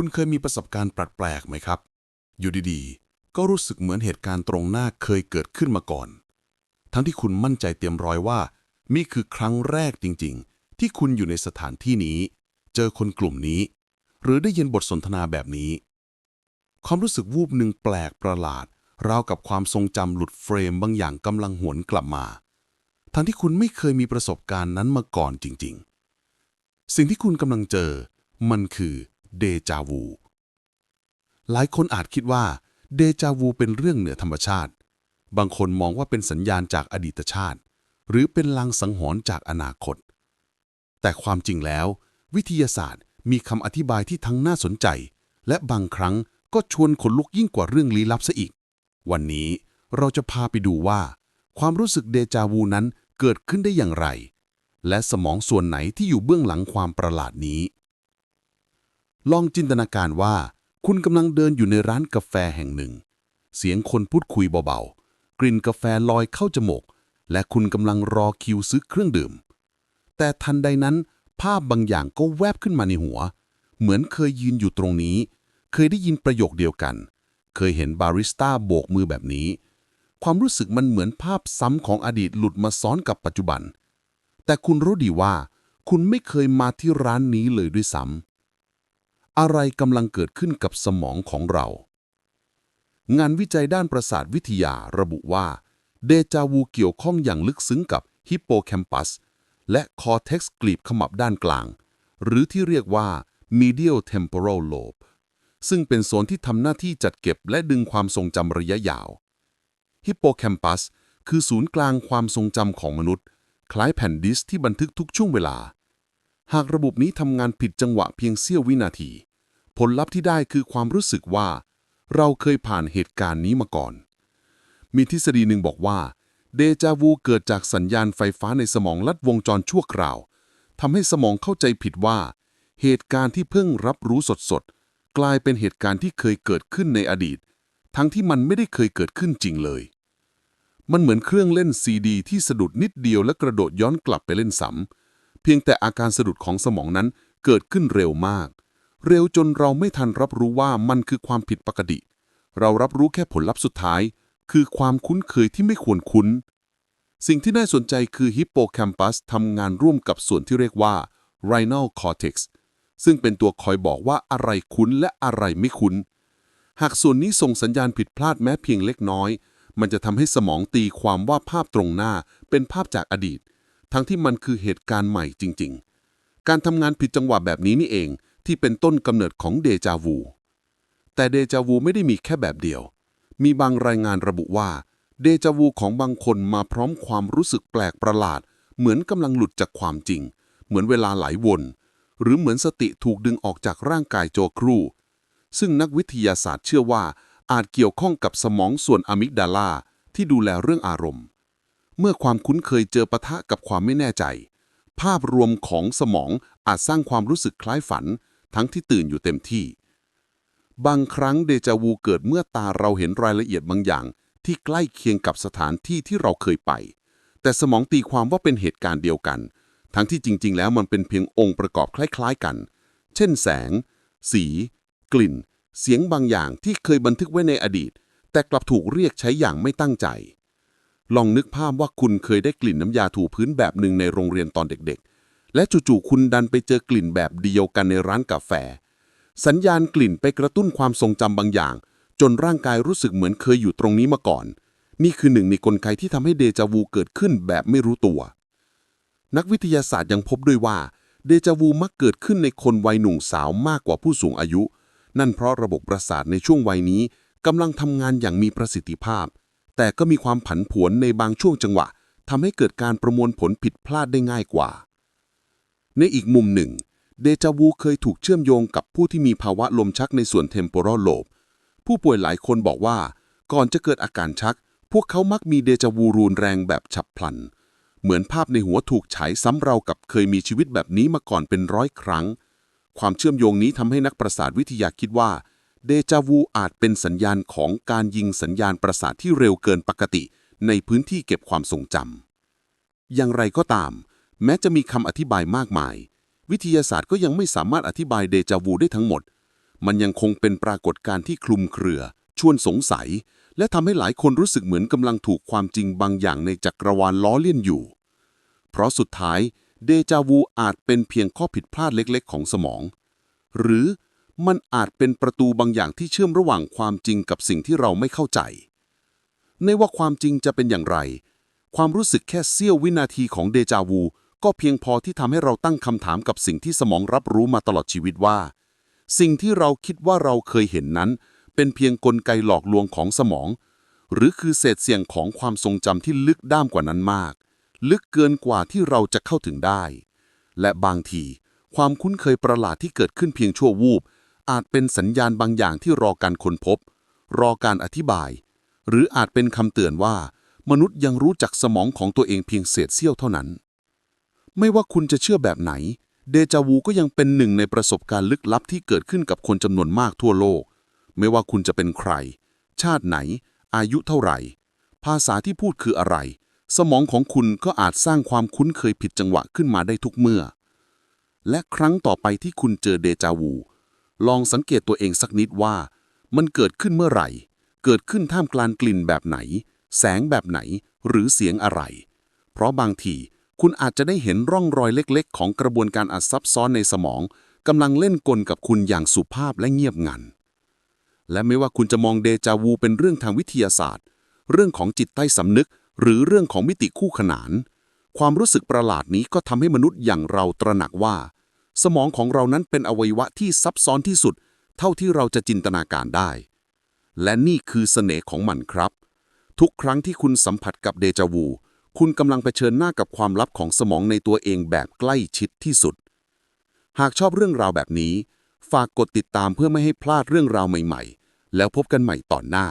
คุณเคยมีประสบการณ์แปลกๆไหมครับ อยู่ดีๆ ก็รู้สึกเหมือนเหตุการณ์ตรงหน้าเคยเกิดขึ้นมาก่อน ทั้งที่คุณมั่นใจเตรียมร้อยว่า นี่คือครั้งแรกจริง ๆ ที่คุณอยู่ในสถานที่นี้ เจอคนกลุ่มนี้ หรือได้ยินบทสนทนาแบบนี้ ความรู้สึกวูบหนึ่งแปลกประหลาดราวกับความทรงจำหลุดเฟรมบางอย่างกำลังหวนกลับมา ทั้งที่คุณไม่เคยมีประสบการณ์นั้นมาก่อนจริง ๆ สิ่งที่คุณกำลังเจอ มันคือ เดจาวู หลายคนอาจคิดว่าเดจาวูเป็นเรื่องเหนือธรรมชาติ บางคนมองว่าเป็นสัญญาณจากอดีตชาติ หรือเป็นลางสังหรณ์จากอนาคต แต่ความจริงแล้ว วิทยาศาสตร์มีคำอธิบายที่ทั้งน่าสนใจ และบางครั้งก็ชวนขนลุกยิ่งกว่าเรื่องลี้ลับซะอีก วันนี้เราจะพาไปดูว่า ความรู้สึกเดจาวูนั้นเกิดขึ้นได้อย่างไร และสมองส่วนไหนที่อยู่เบื้องหลังความประหลาดนี้ ลองจินตนาการว่า คุณกำลังเดินอยู่ในร้านกาแฟแห่งหนึ่ง เสียงคนพูดคุยเบาๆ กลิ่นกาแฟลอยเข้าจมูก และคุณกำลังรอคิวซื้อเครื่องดื่ม แต่ทันใดนั้นภาพบางอย่างก็แวบขึ้นมาในหัว เหมือนเคยยืนอยู่ตรงนี้ เคยได้ยินประโยคเดียวกัน เคยเห็นบาริสต้าโบกมือแบบนี้ ความรู้สึกมันเหมือนภาพซ้ำของอดีตหลุดมาซ้อนกับปัจจุบัน แต่คุณรู้ดีว่า คุณไม่เคยมาที่ร้านนี้เลยด้วยซ้ำ อะไรกำลังเกิดขึ้นกับสมองของเรา งานวิจัยด้านประสาทวิทยาระบุว่า เดจาวูเกี่ยวข้องอย่างลึกซึ้งกับฮิปโปแคมปัส และคอเท็กซ์กลีบขมับด้านกลาง หรือที่เรียกว่า medial temporal lobe ซึ่งเป็นโซนที่ทำหน้าที่จัดเก็บและดึงความทรงจำระยะยาว ฮิปโปแคมปัสคือศูนย์กลางความทรงจำของมนุษย์ คล้ายแผ่นดิสที่บันทึกทุกช่วงเวลา หากระบบนี้ทำงานผิดจังหวะเพียงเสี้ยววินาที ผลลัพธ์ที่ได้คือความรู้สึกว่า เราเคยผ่านเหตุการณ์นี้มาก่อน มีทฤษฎีหนึ่งบอกว่า เดจาวูเกิดจากสัญญาณไฟฟ้าในสมองลัดวงจรชั่วคราวทำให้สมองเข้าใจผิดว่า เหตุการณ์ที่เพิ่งรับรู้สดๆ กลายเป็นเหตุการณ์ที่เคยเกิดขึ้นในอดีต ทั้งที่มันไม่ได้เคยเกิดขึ้นจริงเลย มันเหมือนเครื่องเล่นซีดี ที่สะดุดนิดเดียวและกระโดดย้อนกลับไปเล่นซ้ำ พียงแต่อาการสะดุดของสมองนั้นเกิดขึ้นเร็วมาก เร็วจนเราไม่ทันรับรู้ว่ามันคือความผิดปกติ เรารับรู้แค่ผลลัพธ์สุดท้าย คือความคุ้นเคยที่ไม่ควรคุ้น สิ่งที่น่าสนใจคือฮิปโปแคมปัสทำงานร่วมกับส่วนที่เรียกว่า Rhinal Cortex ซึ่งเป็นตัวคอยบอกว่าอะไรคุ้นและอะไรไม่คุ้น หากส่วนนี้ส่งสัญญาณผิดพลาดแม้เพียงเล็กน้อย มันจะทำให้สมองตีความว่าภาพตรงหน้าเป็นภาพจากอดีต ทั้งที่มันคือเหตุการณ์ใหม่จริง ๆ การทำงานผิดจังหวะแบบนี้นี่เองที่เป็นต้นกำเนิดของเดจาวู แต่เดจาวูไม่ได้มีแค่แบบเดียว มีบางรายงานระบุว่า เดจาวูของบางคนมาพร้อมความรู้สึกแปลกประหลาด เหมือนกำลังหลุดจากความจริง เหมือนเวลาไหลวน หรือเหมือนสติถูกดึงออกจากร่างกายโจครู ซึ่งนักวิทยาศาสตร์เชื่อว่าอาจเกี่ยวข้องกับสมองส่วนอะมิกดาลาที่ดูแลเรื่องอารมณ์ เมื่อความคุ้นเคยเจอปะทะกับความไม่แน่ใจ ภาพรวมของสมองอาจสร้างความรู้สึกคล้ายฝัน ทั้งที่ตื่นอยู่เต็มที่ บางครั้งเดจาวูเกิดเมื่อตาเราเห็นรายละเอียดบางอย่าง ที่ใกล้เคียงกับสถานที่ที่เราเคยไป แต่สมองตีความว่าเป็นเหตุการณ์เดียวกัน ทั้งที่จริง ๆ แล้วมันเป็นเพียงองค์ประกอบคล้าย ๆ กัน เช่น แสง สี กลิ่น เสียงบางอย่างที่เคยบันทึกไว้ในอดีต แต่กลับถูกเรียกใช้อย่างไม่ตั้งใจ ลองนึกภาพว่าคุณเคยได้กลิ่นน้ำยาถูพื้นแบบหนึ่งในโรงเรียนตอนเด็กๆ และจู่ๆคุณดันไปเจอกลิ่นแบบเดียวกันในร้านกาแฟ สัญญาณกลิ่นไปกระตุ้นความทรงจำบางอย่าง จนร่างกายรู้สึกเหมือนเคยอยู่ตรงนี้มาก่อน นี่คือหนึ่งในกลไกที่ทำให้เดจาวูเกิดขึ้นแบบไม่รู้ตัว นักวิทยาศาสตร์ยังพบด้วยว่าเดจาวูมักเกิดขึ้นในคนวัยหนุ่มสาวมากกว่าผู้สูงอายุ นั่นเพราะระบบประสาทในช่วงวัยนี้กำลังทำงานอย่างมีประสิทธิภาพ แต่ก็มีความผันผวนในบางช่วงจังหวะทำให้เกิดการประมวลผลผิดพลาดได้ง่ายกว่า ในอีกมุมหนึ่ง เดจาวูเคยถูกเชื่อมโยงกับผู้ที่มีภาวะลมชักในส่วนเทมโพรลโลบผู้ป่วยหลายคนบอกว่า ก่อนจะเกิดอาการชัก พวกเขามักมีเดจาวูรุนแรงแบบฉับพลัน เหมือนภาพในหัวถูกฉายซ้ำเรากับเคยมีชีวิตแบบนี้มาก่อนเป็นร้อยครั้ง ความเชื่อมโยงนี้ทำให้นักประสาทวิทยาคิดว่า เดจาวูอาจเป็นสัญญาณของการยิงสัญญาณประสาทที่เร็วเกินปกติ ในพื้นที่เก็บความทรงจำอย่างไรก็ตาม แม้จะมีคำอธิบายมากมาย วิทยาศาสตร์ก็ยังไม่สามารถอธิบายเดจาวูได้ทั้งหมด มันยังคงเป็นปรากฏการณ์ที่คลุมเครือ ชวนสงสัย และทำให้หลายคนรู้สึกเหมือนกำลังถูกความจริงบางอย่างในจักรวาลล้อเลียนอยู่ เพราะสุดท้ายเดจาวูอาจเป็นเพียงข้อผิดพลาดเล็ก ๆ ของสมอง หรือ มันอาจเป็นประตูบางอย่างที่เชื่อมระหว่างความจริงกับสิ่งที่เราไม่เข้าใจ ในว่าความจริงจะเป็นอย่างไร ความรู้สึกแค่เสี้ยววินาทีของเดจาวู ก็เพียงพอที่ทำให้เราตั้งคำถามกับสิ่งที่สมองรับรู้มาตลอดชีวิตว่า สิ่งที่เราคิดว่าเราเคยเห็นนั้น เป็นเพียงกลไกหลอกลวงของสมอง หรือคือเศษเสียงของความทรงจำที่ลึกด้ามกว่านั้นมาก ลึกเกินกว่าที่เราจะเข้าถึงได้ และบางที ความคุ้นเคยประหลาดที่เกิดขึ้นเพียงชั่ววูบ อาจเป็นสัญญาณบางอย่างที่รอการค้นพบ รอการอธิบาย หรืออาจเป็นคำเตือนว่า มนุษย์ยังรู้จักสมองของตัวเองเพียงเศษเสี้ยวเท่านั้น ไม่ว่าคุณจะเชื่อแบบไหน เดจาวูก็ยังเป็นหนึ่งในประสบการณ์ลึกลับที่เกิดขึ้นกับคนจำนวนมากทั่วโลก ไม่ว่าคุณจะเป็นใคร ชาติไหน อายุเท่าไหร่ ภาษาที่พูดคืออะไร สมองของคุณก็อาจสร้างความคุ้นเคยผิดจังหวะขึ้นมาได้ทุกเมื่อ และครั้งต่อไปที่คุณเจอเดจาวู ลองสังเกตตัวเองสักนิดว่า มันเกิดขึ้นเมื่อไหร่ เกิดขึ้นท่ามกลางกลิ่นแบบไหน แสงแบบไหน หรือเสียงอะไร เพราะบางทีคุณอาจจะได้เห็นร่องรอยเล็กๆ ของกระบวนการอัดซับซ้อนในสมองกำลังเล่นกลกับคุณอย่างสุภาพและเงียบงัน และไม่ว่าคุณจะมองเดจาวูเป็นเรื่องทางวิทยาศาสตร์ เรื่องของจิตใต้สำนึก หรือเรื่องของมิติคู่ขนาน ความรู้สึกประหลาดนี้ก็ทำให้มนุษย์อย่างเราตระหนักว่า สมองของเรานั้นเป็นอวัยวะที่ซับซ้อนที่สุด เท่าที่เราจะจินตนาการได้ และนี่คือเสน่ห์ของมันครับ ทุกครั้งที่คุณสัมผัสกับเดจาวู คุณกำลังเผชิญหน้ากับความลับของสมองในตัวเองแบบใกล้ชิดที่สุด หากชอบเรื่องราวแบบนี้ ฝากกดติดตามเพื่อไม่ให้พลาดเรื่องราวใหม่ ๆ แล้วพบกันใหม่ตอนหน้า